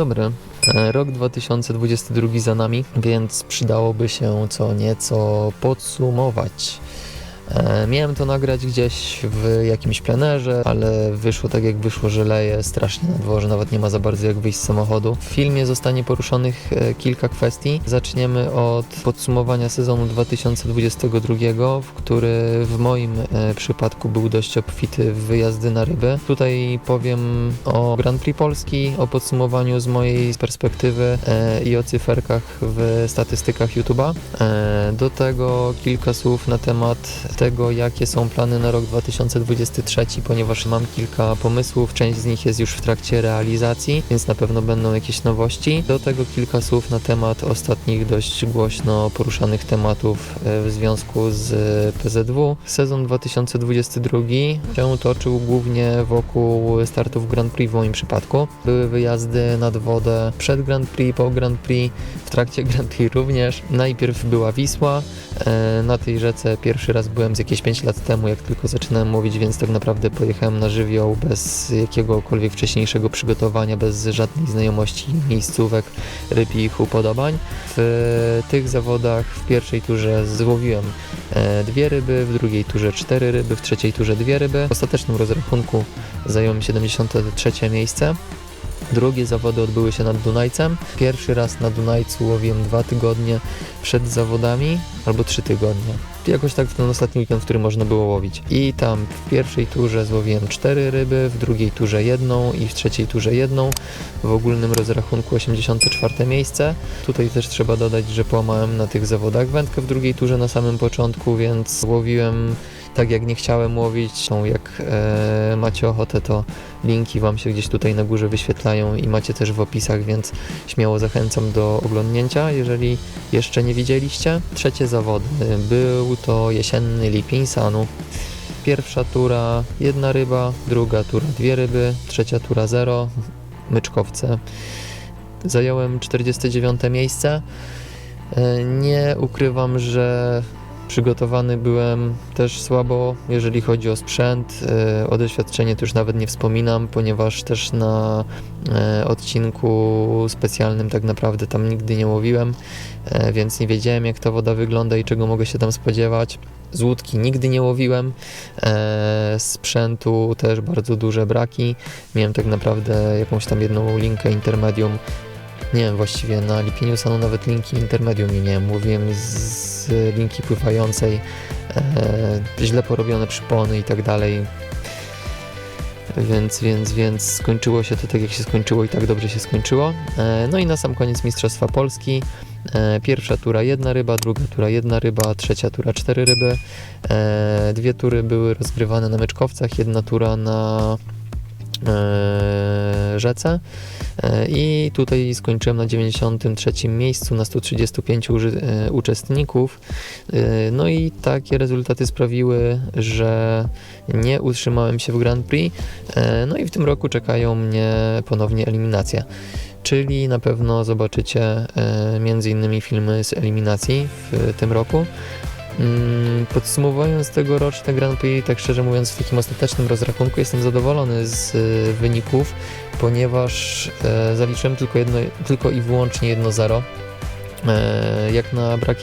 Dobry. E, Rok 2022 za nami, więc przydałoby się co nieco podsumować. E, Miałem to nagrać gdzieś w jakimś plenerze, ale wyszło tak jak wyszło, że leje strasznie na dworze, nawet nie ma za bardzo jak wyjść z samochodu. W filmie zostanie poruszonych e, kilka kwestii. Zaczniemy od podsumowania sezonu 2022, w który w moim e, przypadku był dość obfity w wyjazdy na ryby. Tutaj powiem o Grand Prix Polski, o podsumowaniu z mojej perspektywy i o cyferkach w statystykach YouTube'a. Do tego kilka słów na temat tego, jakie są plany na rok 2023, ponieważ mam kilka pomysłów, część z nich jest już w trakcie realizacji, więc na pewno będą jakieś nowości. Do tego kilka słów na temat ostatnich dość głośno poruszanych tematów e, w związku z PZW. Sezon 2022 się toczył głównie wokół startów Grand Prix w moim przypadku. Były wyjazdy nad wodę przed Grand Prix, po Grand Prix, w trakcie Grand Prix również. Najpierw była Wisła, E, Na tej rzece pierwszy raz byłem z jakieś 5 lat temu, jak tylko zaczynałem mówić, więc tak naprawdę pojechałem na żywioł bez jakiegokolwiek wcześniejszego przygotowania, bez żadnej znajomości miejscówek, ryb i ich upodobań. W tych zawodach w pierwszej turze złowiłem e, dwie ryby, w drugiej turze cztery ryby, w trzeciej turze dwie ryby. W ostatecznym rozrachunku zająłem 73 miejsce. Drugie zawody odbyły się nad Dunajcem. Pierwszy raz na Dunajcu łowiłem dwa tygodnie przed zawodami, albo trzy tygodnie. Jakoś tak w ten ostatni weekend, w który można było łowić. I tam w pierwszej turze złowiłem cztery ryby, w drugiej turze jedną i w trzeciej turze jedną. W ogólnym rozrachunku 84 miejsce. Tutaj też trzeba dodać, że połamałem na tych zawodach wędkę w drugiej turze na samym początku, więc łowiłem tak jak nie chciałem łowić. Są jak e, macie ochotę, to linki Wam się gdzieś tutaj na górze wyświetlają i macie też w opisach, więc śmiało zachęcam do oglądnięcia, jeżeli jeszcze nie widzieliście. Trzecie zawody. Był to jesienny Lipień Sanu. Pierwsza tura jedna ryba, druga tura dwie ryby, trzecia tura zero, myczkowce. Zająłem 49 miejsce. E, Nie ukrywam, że przygotowany byłem też słabo, jeżeli chodzi o sprzęt. E, O doświadczenie to już nawet nie wspominam, ponieważ też na e, odcinku specjalnym tak naprawdę tam nigdy nie łowiłem, e, więc nie wiedziałem jak ta woda wygląda i czego mogę się tam spodziewać. Z łódki nigdy nie łowiłem, sprzętu też bardzo duże braki. Miałem tak naprawdę jakąś tam jedną linkę intermedium. Nie wiem, właściwie na Lipieniu Sanu nawet linki intermedium nie miałem. Mówiłem z linki pływającej, e, źle porobione przypony i tak dalej. Więc, więc, więc skończyło się to tak jak się skończyło i tak dobrze się skończyło. E, no i na sam koniec Mistrzostwa Polski. E, pierwsza tura jedna ryba, druga tura jedna ryba, trzecia tura cztery ryby. E, dwie tury były rozgrywane na meczkowcach, jedna tura na rzece. E, I tutaj skończyłem na 93 miejscu na 135 uży- e, uczestników. E, No i takie rezultaty sprawiły, że nie utrzymałem się w Grand Prix. E, No i w tym roku czekają mnie ponownie eliminacje. Czyli na pewno zobaczycie e, między innymi filmy z eliminacji w tym roku. Mm, Podsumowując tegoroczne Grand Prix, tak szczerze mówiąc, w takim ostatecznym rozrachunku jestem zadowolony z e, wyników, ponieważ e, zaliczyłem tylko, jedno, tylko i wyłącznie 1-0. E, jak na brak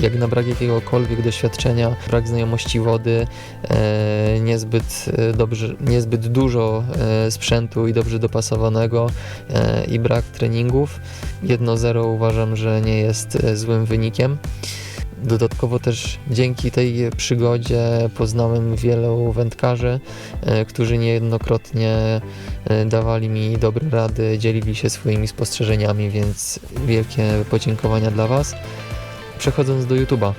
jak na brak jakiegokolwiek doświadczenia, brak znajomości wody, e, niezbyt dobrze, niezbyt dużo sprzętu i dobrze dopasowanego i brak treningów. 1-0 uważam, że nie jest złym wynikiem. Dodatkowo też dzięki tej przygodzie poznałem wielu wędkarzy, e, którzy niejednokrotnie e, dawali mi dobre rady, dzielili się swoimi spostrzeżeniami, więc wielkie podziękowania dla Was. Przechodząc do YouTube'a.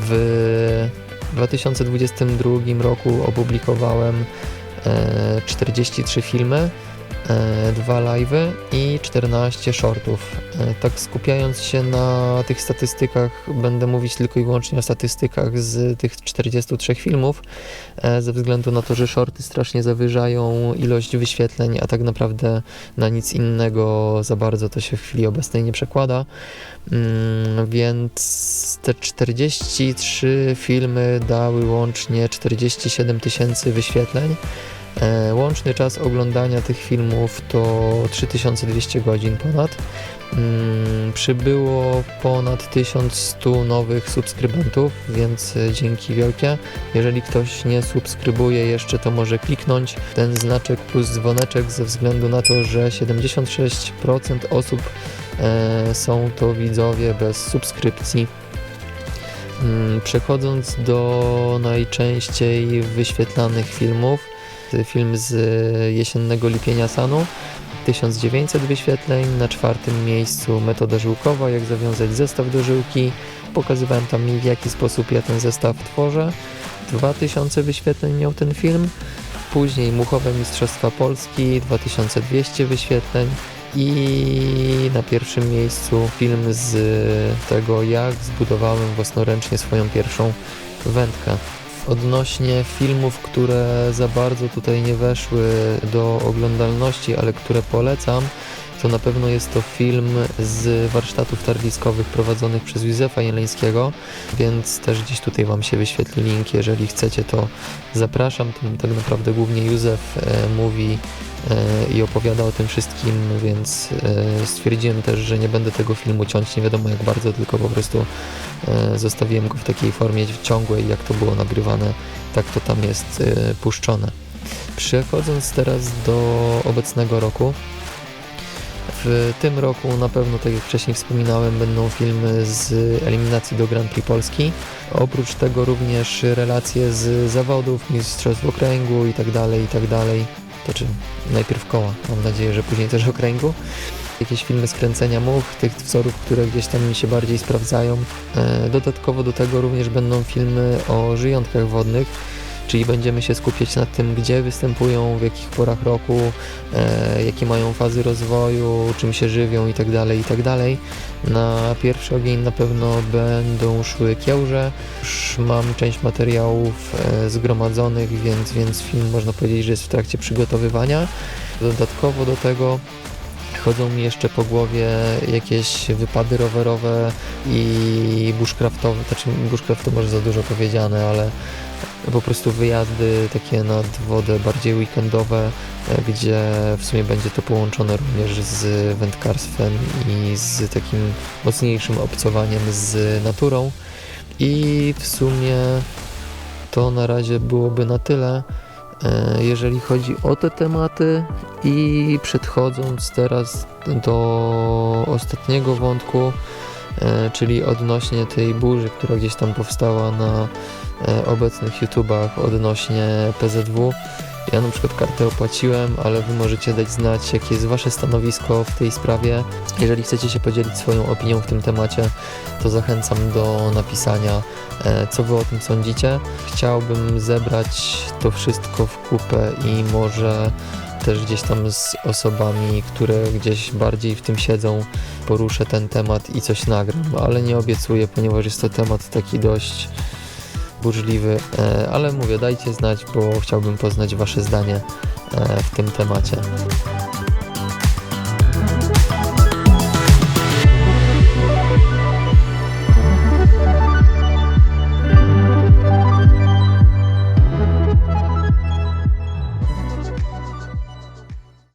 W 2022 roku opublikowałem e, 43 filmy, e, dwa live'y i 14 shortów. E, Tak skupiając się na tych statystykach, będę mówić tylko i wyłącznie o statystykach z tych 43 filmów, e, ze względu na to, że shorty strasznie zawyżają ilość wyświetleń, a tak naprawdę na nic innego za bardzo to się w chwili obecnej nie przekłada. Mm, Więc te 43 filmy dały łącznie 47 tysięcy wyświetleń. E, Łączny czas oglądania tych filmów to 3200 godzin ponad. Mm, Przybyło ponad 1100 nowych subskrybentów, więc e, dzięki wielkie. Jeżeli ktoś nie subskrybuje jeszcze, to może kliknąć ten znaczek plus dzwoneczek ze względu na to, że 76% osób e, są to widzowie bez subskrypcji. Mm, Przechodząc do najczęściej wyświetlanych filmów, film z y, jesiennego lipienia Sanu, 1900 wyświetleń, na czwartym miejscu metoda żyłkowa, jak zawiązać zestaw do żyłki. Pokazywałem tam w jaki sposób ja ten zestaw tworzę. 2000 wyświetleń miał ten film. Później Muchowe Mistrzostwa Polski, 2200 wyświetleń. I na pierwszym miejscu film z tego, jak zbudowałem własnoręcznie swoją pierwszą wędkę. Odnośnie filmów, które za bardzo tutaj nie weszły do oglądalności, ale które polecam, to na pewno jest to film z warsztatów tarliskowych prowadzonych przez Józefa Jeleńskiego, więc też gdzieś tutaj Wam się wyświetli link, jeżeli chcecie to zapraszam. Tam tak naprawdę głównie Józef e, mówi e, i opowiada o tym wszystkim, więc e, stwierdziłem też, że nie będę tego filmu ciąć nie wiadomo jak bardzo, tylko po prostu zostawiłem go w takiej formie ciągłej, jak to było nagrywane, tak to tam jest puszczone. Przechodząc teraz do obecnego roku, w tym roku na pewno, tak jak wcześniej wspominałem, będą filmy z eliminacji do Grand Prix Polski. Oprócz tego również relacje z zawodów, mistrzostw okręgu i tak tak dalej. To czy najpierw koła, mam nadzieję, że później też okręgu. Jakieś filmy skręcenia much, tych wzorów, które gdzieś tam mi się bardziej sprawdzają. E, Dodatkowo do tego również będą filmy o żyjątkach wodnych, czyli będziemy się skupiać na tym, gdzie występują, w jakich porach roku, e, jakie mają fazy rozwoju, czym się żywią itd., itd. Na pierwszy ogień na pewno będą szły kiełże. Już mam część materiałów e, zgromadzonych, więc, więc film można powiedzieć, że jest w trakcie przygotowywania. Dodatkowo do tego chodzą mi jeszcze po głowie jakieś wypady rowerowe i bushcraftowe, znaczy to może za dużo powiedziane, ale po prostu wyjazdy takie nad wodę bardziej weekendowe, e, gdzie w sumie będzie to połączone również z wędkarstwem i z takim mocniejszym obcowaniem z naturą. I w sumie to na razie byłoby na tyle, jeżeli chodzi o te tematy. I przechodząc teraz do ostatniego wątku, e, czyli odnośnie tej burzy, która gdzieś tam powstała na e, obecnych YouTubach odnośnie PZW. Ja na przykład kartę opłaciłem, ale wy możecie dać znać, jakie jest wasze stanowisko w tej sprawie. Jeżeli chcecie się podzielić swoją opinią w tym temacie, to zachęcam do napisania, e, co wy o tym sądzicie. Chciałbym zebrać to wszystko w kupę i może też gdzieś tam z osobami, które gdzieś bardziej w tym siedzą, poruszę ten temat i coś nagram, ale nie obiecuję, ponieważ jest to temat taki dość burzliwy, e, ale mówię, dajcie znać, bo chciałbym poznać Wasze zdanie e, w tym temacie.